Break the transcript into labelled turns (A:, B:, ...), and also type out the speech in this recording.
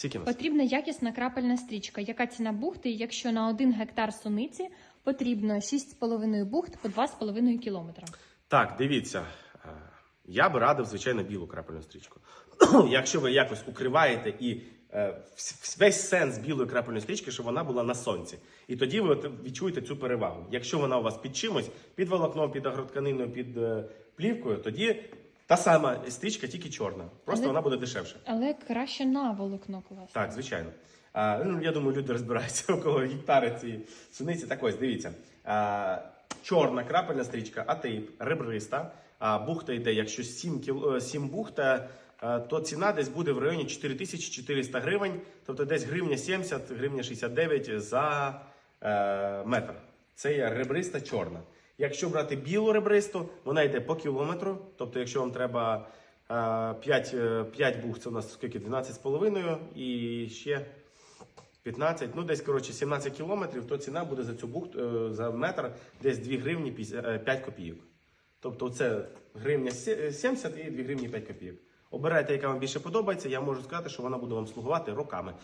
A: Скільки?
B: Потрібна якісна крапельна стрічка. Яка ціна бухти, якщо на 1 гектар суниці потрібно 6,5 бухт по 2,5 кілометра?
A: Так, дивіться. е, Я би радив, звичайно, білу крапельну стрічку. Якщо ви якось укриваєте і е, весь сенс білої крапельної стрічки, щоб вона була на сонці. І тоді ви відчуєте цю перевагу. Якщо вона у вас під чимось, під волокном, під агротканиною, під е, плівкою, тоді та сама стрічка, тільки чорна. Просто
B: Але-
A: вона буде дешевше.
B: Але краще на волокно класти.
A: Так, звичайно. А, ну, я думаю, люди розбираються, у кого гектари ці суниці. Так ось, дивіться. А, чорна крапельна стрічка, атейп, ребриста. А, бухта йде, якщо 7, кіл, е, 7 бухта, е, то ціна десь буде в районі 4400 гривень, тобто десь гривня 70, гривня 69 за е, метр. Це є ребриста чорна. Якщо брати білу ребристу, вона йде по кілометру. Тобто, якщо вам треба 5, 5 бух, це у нас скільки 12,5 і ще 15, ну десь коротше 17 кілометрів, то ціна буде за цю бухту е, за метр десь 2 гривні 50, е, 5 копійок. Тобто це гривня 70 і 2 гривні 5 копійок. Обирайте, яка вам більше подобається. Я можу сказати, що вона буде вам слугувати роками.